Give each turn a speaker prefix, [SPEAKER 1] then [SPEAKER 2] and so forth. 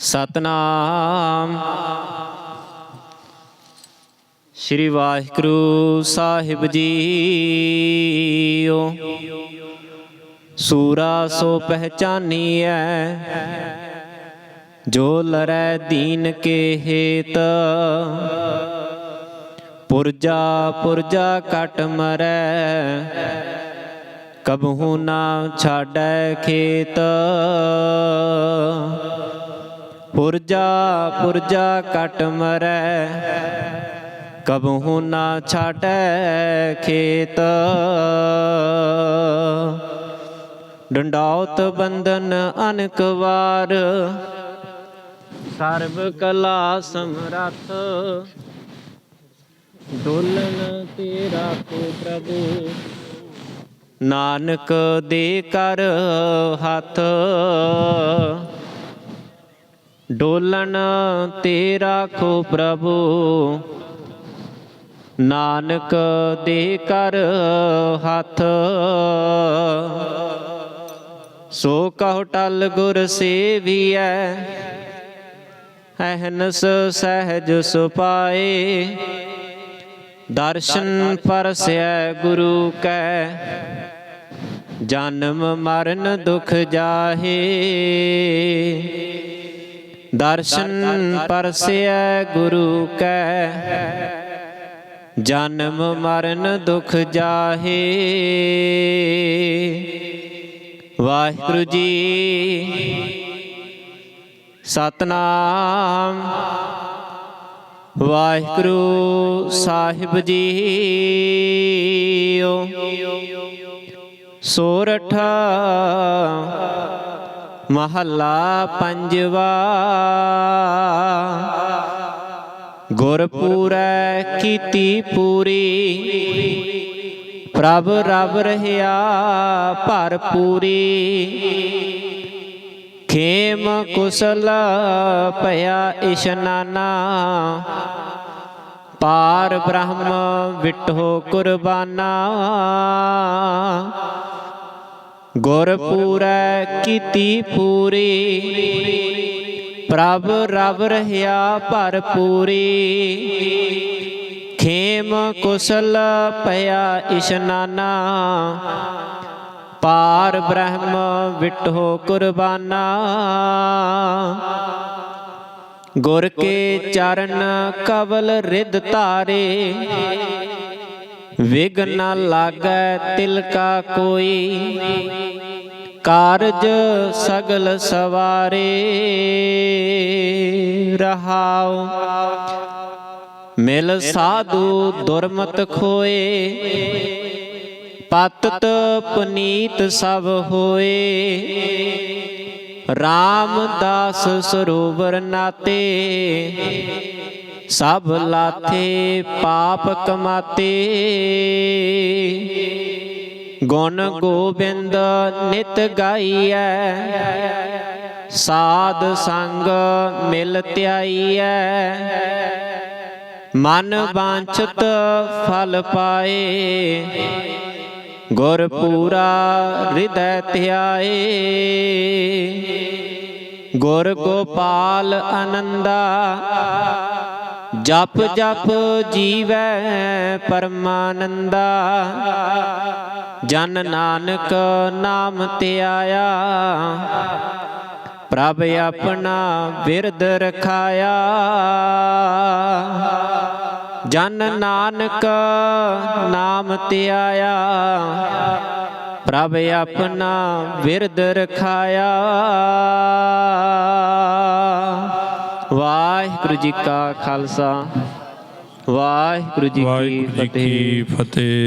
[SPEAKER 1] ਸਤਨਾਮ। ਸ੍ਰੀ ਵਾਹਿਗੁਰੂ ਸਾਹਿਬ ਜੀਓ। ਸੂਰਾ ਸੋ ਪਹਿਚਾਨੀਐ, ਜੋ ਲਰੈ ਦੀਨ ਕੇ ਹੇਤ। ਪੁਰਜਾ ਪੁਰਜਾ ਕਟ ਮਰੈ, ਕਬਹੂ ਨਾ ਛਾੜੈ ਖੇਤ। ਪੁਰਜਾ ਪੁਰਜਾ ਕਟ ਮਰੈ। ਕਬਹੂ ਨਾ ਛਾੜੈ ਖੇਤ। ਡੰਡਾਉਤ ਬੰਧਨ ਅਨਕ ਵਾਰ। ਸਰਬ ਕਲਾ ਸਮਰੱਥ। ਡੋਲਨ ਤੇਰਾ ਕੋ ਪ੍ਰਭੂ। ਨਾਨਕ ਦੇ ਕਰ ਹੱਥ। ਡੋਲਣ ਤੇ ਰਾਖੋ ਪ੍ਰਭੂ। ਨਾਨਕ ਦੇ ਕਰ ਹੱਥ। ਸੋ ਕਹੁ ਟਲ ਗੁਰ ਸੇਵੀਐ, ਅਹਨਸ ਸਹਿਜ ਸੁਪਾਏ। ਦਰਸ਼ਨ ਪਰਸੈ ਗੁਰੂ ਕੈ, ਜਨਮ ਮਰਨ ਦੁਖ ਜਾਹੇ। ਦਰਸ਼ਨ ਪਰਸੈ ਗੁਰੂ ਕੈ। ਜਨਮ ਮਰਨ ਦੁਖ ਜਾਹੇ। ਵਾਹਿਗੁਰੂ ਜੀ, ਸਤਨਾਮ। ਵਾਹਿਗੁਰੂ ਸਾਹਿਬ ਜੀਓ। ਸੋਰਠ ਮਹੱਲਾ ਪੰਜਵਾ। ਗੁਰਪੂਰੈ ਕੀਤੀ ਪੂਰੀ। ਪ੍ਰਭ ਰਬ ਰਹਿਆ ਭਰਪੂਰੀ ਖੇਮ ਕੁਸਲ ਭਇਆ ਇਸ਼ਨਾਨਾ ਪਾਰ ਬ੍ਰਹਮ ਵਿਟੋ ਕੁਰਬਾਨਾ। ਗੁਰ ਕੀਤੀ ਪੂਰੀ। ਪ੍ਰਭ ਰਬ ਰਹਿਆ ਭਰਪੂਰੀ ਖੇਮ ਕੁਸਲ ਪਿਆ ਇਸ਼ਨਾਨਾ ਪਾਰ ਬ੍ਰਹਮ ਵਿਟੋ ਕੁਰਬਾਨਾ। ਗੁਰ ਕੇ ਚਰਨ ਕਵਲ ਰਿਦ ਧਾਰੇ। ਵਿਗਨ ਨ ਲਾਗੈ ਤਿਲ ਕਾ ਕੋਈ। ਕਾਰਜ ਸਗਲ ਸਵਾਰੇ ਰਹਾਉ। ਮਿਲ ਸਾਧੂ ਦੁਰਮਤ ਖੋਏ। ਪਤਤ ਪਨੀਤ ਸਭ ਹੋਏ। ਰਾਮਦਾਸ ਸਰੋਵਰ ਨਾਤੇ, ਸਭ ਲਾਥੇ ਪਾਪ ਕਮਾਤੇ। ਗੁਣ ਗੋਬਿੰਦ ਨਿਤ ਗਾਈਐ, ਸਾਧ ਸੰਗ ਮਿਲ ਧਿਆਈਐ। ਮਨ ਵਾਂਛਤ ਫਲ ਪਾਏ ਗੁਰ ਪੂਰਾ ਹਿਰਦੈ ਧਿਆਏ। ਗੁਰ ਗੋਪਾਲ ਆਨੰਦਾ, ਜਪ ਜਪ ਜੀਵੈ ਪਰਮਾਨੰਦਾ। ਜਨ ਨਾਨਕ ਨਾਮ ਧਿਆਇਆ, ਪ੍ਰਭ ਆਪਣਾ ਬਿਰਦ ਰਖਾਇਆ। ਜਨ ਨਾਨਕ ਨਾਮ ਧਿਆਇਆ ਪ੍ਰਭ ਆਪਣਾ ਬਿਰਦ ਰਖਾਇਆ। ਵਾਹਿਗੁਰੂ ਜੀ ਕਾ ਖਾਲਸਾ। ਵਾਹਿਗੁਰੂ ਜੀ
[SPEAKER 2] ਕੀ ਫਤਿਹ।